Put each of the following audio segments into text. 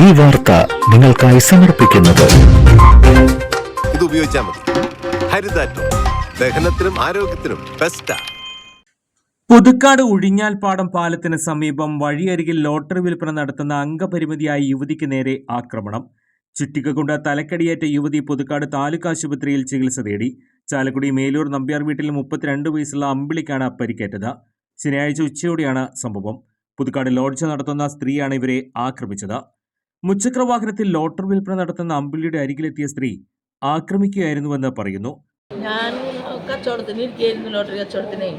ഈ വാർത്ത നിങ്ങൾക്കായി സമർപ്പിക്കുന്നത്. ഇത് ഉപയോഗിച്ചാൽ മതി. ഹരിതാറ്റോ. ദഹനത്തിനും ആരോഗ്യത്തിനും ബെസ്റ്റാ പുതുക്കാട് ഉഴിഞ്ഞാൽപ്പാടം പാലത്തിന് സമീപം വഴിയരികിൽ ലോട്ടറി വിൽപ്പന നടത്തുന്ന അംഗപരിമിതിയായ യുവതിക്ക് നേരെ ആക്രമണം. ചുറ്റിക കൊണ്ട് തലക്കടിയേറ്റ യുവതി പുതുക്കാട് താലൂക്ക് ആശുപത്രിയിൽ ചികിത്സ തേടി. ചാലക്കുടി മേലൂർ നമ്പ്യാർ വീട്ടിൽ മുപ്പത്തിരണ്ട് വയസ്സുള്ള അമ്പിളിക്കാണ് പരിക്കേറ്റത്. ശനിയാഴ്ച ഉച്ചയോടെയാണ് സംഭവം. പുതുക്കാട് ലോഡ്ജ് നടത്തുന്ന സ്ത്രീയാണ് ഇവരെ ആക്രമിച്ചത്. മുച്ചക്ര വാഹനത്തിൽ ലോട്ടറി വിൽപ്പന നടത്തുന്ന അമ്പിളിയുടെ അരികിലെത്തിയ സ്ത്രീ ആക്രമിക്കുകയായിരുന്നുവെന്ന് പറയുന്നു. ഞാൻ കച്ചവടത്തിന് ഇരിക്കുകയായിരുന്നു ലോട്ടറി കച്ചവടത്തിനെ.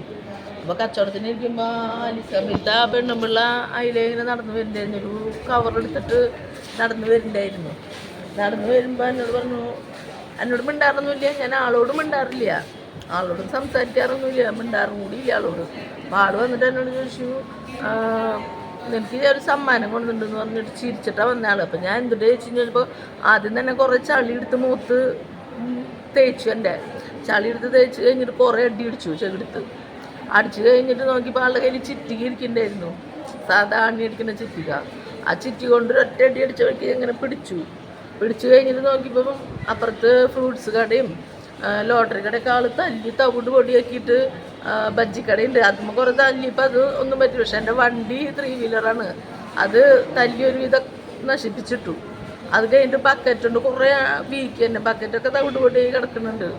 അപ്പോൾ കച്ചവടത്തിന് ഇരിക്കുമ്പോൾ അലിസബിത്ത പെണ്ണുമ്പിള്ള അതിലെ ഇങ്ങനെ നടന്നു വരുന്നുണ്ടായിരുന്നു ഒരു കവർ എടുത്തിട്ട് നടന്നു വരുന്നുണ്ടായിരുന്നു നടന്നു വരുമ്പോൾ എന്നോട് പറഞ്ഞു എന്നോട് മിണ്ടാറൊന്നുമില്ല ഞാൻ ആളോട് മിണ്ടാറില്ല. ആളോട് സംസാരിക്കാറൊന്നുമില്ല മിണ്ടാറും കൂടി ഇല്ല ആളോട്. അപ്പോൾ ആൾ വന്നിട്ട് എന്നോട് ചോദിച്ചു "ആ, നിനക്ക് ഞാൻ ഒരു സമ്മാനം കൊണ്ടുണ്ടെന്ന് പറഞ്ഞിട്ട് ചിരിച്ചിട്ടാണ് വന്ന ആൾ അപ്പം ഞാൻ എന്തിട്ട് ചോദിച്ചു കഴിഞ്ഞപ്പോൾ ആദ്യം തന്നെ കുറേ ചളി എടുത്ത് മൂത്ത് തേച്ചു എന്റെ. ചളി എടുത്ത് തേച്ച് കഴിഞ്ഞിട്ട് കുറേ അടി അടിച്ചു ചെകിടുത്ത് അടിച്ചു കഴിഞ്ഞിട്ട് നോക്കിയപ്പോൾ ആളുടെ കയ്യിൽ ചിറ്റിക ഇരിക്കണ്ടായിരുന്നു. സാധാ അണ്ണി അടിക്കുന്ന ചിറ്റിക. ആ ചിറ്റി കൊണ്ട് ഒറ്റ അടി അടിച്ച വഴിക്ക് ഇങ്ങനെ പിടിച്ചു. പിടിച്ചു കഴിഞ്ഞിട്ട് നോക്കിയപ്പോൾ അപ്പുറത്ത് ഫ്രൂട്ട്സ് കടയും ലോട്ടറി കടയൊക്കെ ആൾ തല്ലി തവിട് പൊടിയാക്കിയിട്ട് ബജ്ജിക്കടയുണ്ട് അതുമ്പോൾ കുറേ തല്ലിയപ്പോൾ അത് ഒന്നും പറ്റില്ല. പക്ഷെ എന്റെ വണ്ടി ത്രീ വീലറാണ് അത് തല്ലി ഒരു വിധം നശിപ്പിച്ചിട്ടു. അത് കഴിഞ്ഞിട്ട് ബക്കറ്റ് ഉണ്ട്. കുറേ വീക്ക് തന്നെ ബക്കറ്റൊക്കെ തവിട് പൊടി കിടക്കുന്നുണ്ട്.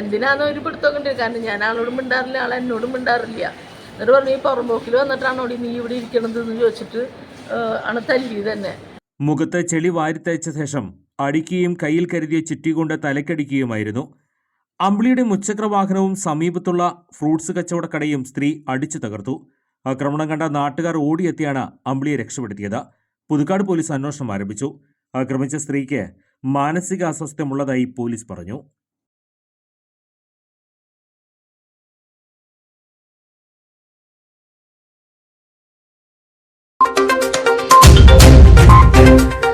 എന്തിനാണെന്ന് ഒരു പിടുത്തമൊക്കെ ഉണ്ട്. കാരണം ഞാൻ ആളോടും മിണ്ടാറില്ല. ആൾ എന്നോടും മിണ്ടാറില്ല. എന്നിട്ട് പറഞ്ഞു ഈ പുറമ്പോക്കിൽ വന്നിട്ടാണോ നീ ഇവിടെ ഇരിക്കണത്? എന്ന് ചോദിച്ചിട്ട് ആണ് തല്ലി തന്നെ. മുഖത്ത് ചെളി വാരിത്തയച്ച ശേഷം അടിക്കുകയും കയ്യിൽ കരുതിയ ചിറ്റി കൊണ്ട് തലക്കടിക്കുകയുമായിരുന്നു. അമ്പിളിയുടെ മുച്ചക്രവാഹനവും സമീപത്തുള്ള ഫ്രൂട്ട്സ് കച്ചവടക്കടയും സ്ത്രീ അടിച്ചു തകർത്തു. ആക്രമണം കണ്ട നാട്ടുകാർ ഓടിയെത്തിയാണ് അമ്പിളിയെ രക്ഷപ്പെടുത്തിയത്. പുതുക്കാട് പോലീസ് അന്വേഷണം ആരംഭിച്ചു. ആക്രമിച്ച സ്ത്രീക്ക് മാനസിക അസ്വസ്ഥമുള്ളതായി പോലീസ് പറഞ്ഞു.